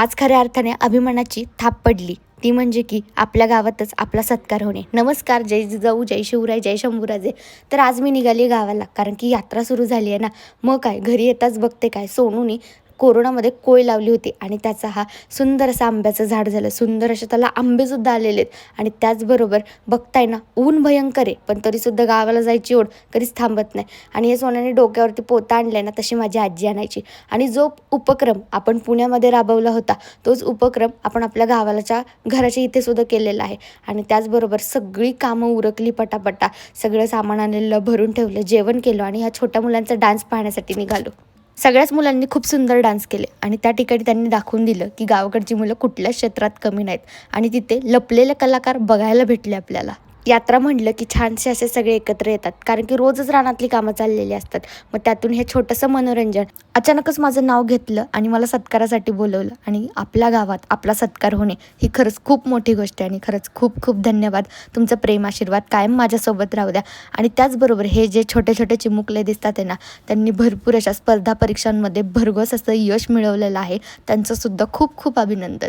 आज खऱ्या अर्थाने अभिमानाची थाप पडली. ती म्हणजे की आपल्या गावातच आपला सत्कार होणे. नमस्कार जय जिजाऊ जय शिवराय जय शंभूराजे. तर आज मी निघाली गावाला. कारण की यात्रा सुरू झाली आहे ना. मग काय? घरी येताच बघते काय? सोनूनी कोरोनामध्ये कोय लावली होती आणि त्याचा हा सुंदर असा आंब्याचं झाड झालं. सुंदर असे त्याला आंबेसुद्धा आलेले आहेत. आणि त्याचबरोबर बघताय ना ऊन भयंकर आहे. पण तरीसुद्धा गावाला जायची ओढ कधीच थांबत नाही. आणि हे सोन्याने डोक्यावरती पोता आणलाय ना तशी माझी आजी आणायची. आणि जो उपक्रम आपण पुण्यामध्ये राबवला होता तोच उपक्रम आपण आपल्या गावालाच्या घराच्या इथे सुद्धा केलेला आहे. आणि त्याचबरोबर सगळी कामं उरकली पटापटा. सगळं सामान आणलेलं भरून ठेवलं जेवण केलं आणि ह्या छोट्या मुलांचा डान्स पाहण्यासाठी निघालो. सगळ्याच मुलांनी खूप सुंदर डान्स केले आणि त्या ठिकाणी त्यांनी दाखवून दिलं की गावाकडची मुलं कुठल्याच क्षेत्रात कमी नाहीत आणि तिथे लपलेले कलाकार बघायला भेटले आपल्याला. यात्रा म्हटलं की छानसे असे सगळे एकत्र येतात. कारण की रोजच रानातली कामं चाललेली असतात. मग त्यातून हे छोटंसं मनोरंजन. अचानकच माझं नाव घेतलं आणि मला सत्कारासाठी बोलवलं. आणि आपल्या गावात आपला सत्कार होणे ही खरंच खूप मोठी गोष्ट आहे. आणि खरंच खूप खूप धन्यवाद. तुमचं प्रेम आशीर्वाद कायम माझ्यासोबत राहू द्या. आणि त्याचबरोबर हे जे छोटे छोटे चिमुकले दिसतात आहे ना त्यांनी भरपूर अशा स्पर्धा परीक्षांमध्ये भरघोस असं यश मिळवलेलं आहे. त्यांचंसुद्धा खूप खूप अभिनंदन.